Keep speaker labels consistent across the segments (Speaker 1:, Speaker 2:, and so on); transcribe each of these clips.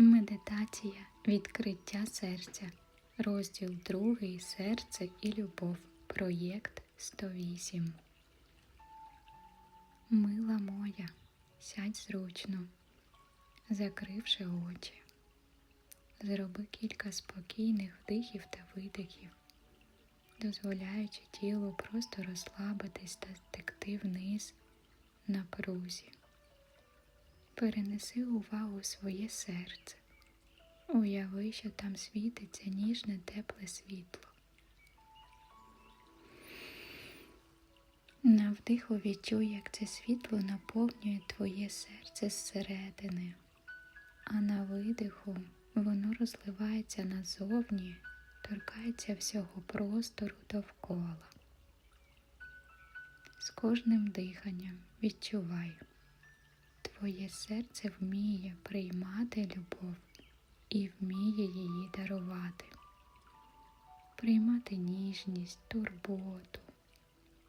Speaker 1: Медитація відкриття серця. Розділ 2. Серце і любов. Проєкт 108. Мила моя, сядь зручно, закривши очі. Зроби кілька спокійних вдихів та видихів, дозволяючи тілу просто розслабитись та стекти вниз на прузі. Перенеси увагу в своє серце. Уяви, що там світиться ніжне тепле світло. На вдиху відчуй, як це світло наповнює твоє серце зсередини, а на видиху воно розливається назовні, торкається всього простору довкола. З кожним диханням відчувай. Твоє серце вміє приймати любов і вміє її дарувати, приймати ніжність, турботу,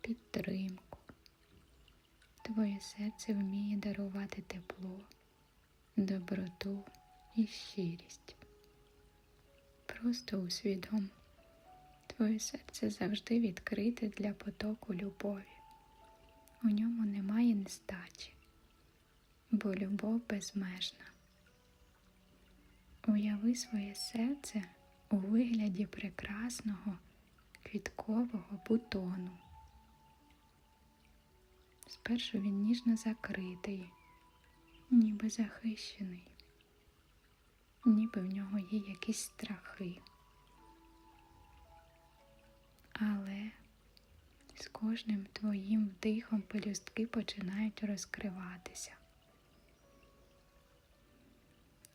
Speaker 1: підтримку. Твоє серце вміє дарувати тепло, доброту і щирість. Просто усвідом, твоє серце завжди відкрите для потоку любові. У ньому немає нестачі бо любов безмежна. Уяви своє серце у вигляді прекрасного квіткового бутону. Спершу він ніжно закритий, ніби захищений, ніби в нього є якісь страхи. Але з кожним твоїм вдихом пелюстки починають розкриватися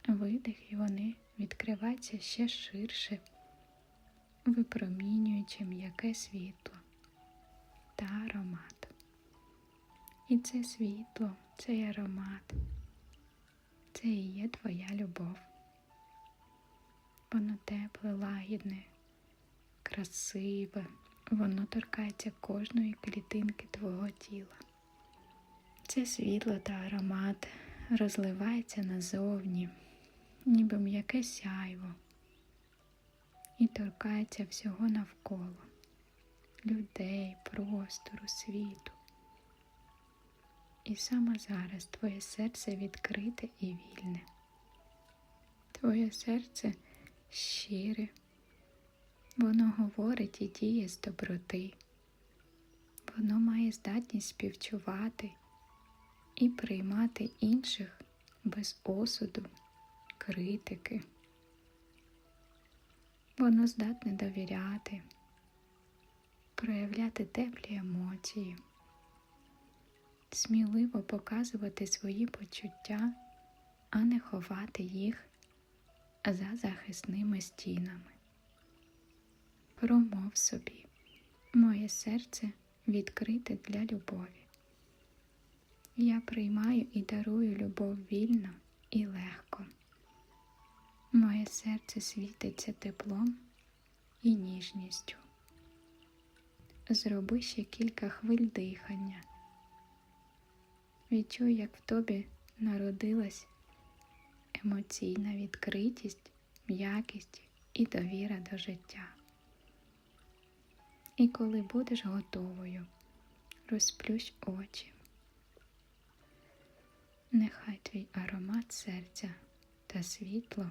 Speaker 1: видих і вони відкриваються ще ширше, випромінюючи м'яке світло та аромат. І це світло, цей аромат, це і є твоя любов. Воно тепле, лагідне, красиве, воно торкається кожної клітинки твого тіла. Це світло та аромат розливається назовні ніби м'яке сяйво, і торкається всього навколо людей, простору, світу. І саме зараз твоє серце відкрите і вільне. Твоє серце щире, воно говорить і діє з доброти, воно має здатність співчувати і приймати інших без осуду критики. Воно здатне довіряти, проявляти теплі емоції, сміливо показувати свої почуття, а не ховати їх за захисними стінами. Промов собі, моє серце відкрите для любові. Я приймаю і дарую любов вільно і легко. Моє серце світиться теплом і ніжністю. Зроби ще кілька хвиль дихання. Відчуй, як в тобі народилась емоційна відкритість, м'якість і довіра до життя. І коли будеш готовою, розплющ очі. Нехай твій аромат серця та світло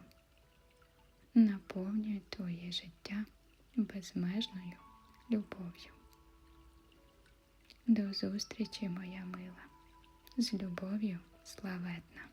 Speaker 1: наповнюють твоє життя безмежною любов'ю. До зустрічі, моя мила, з любов'ю славетна.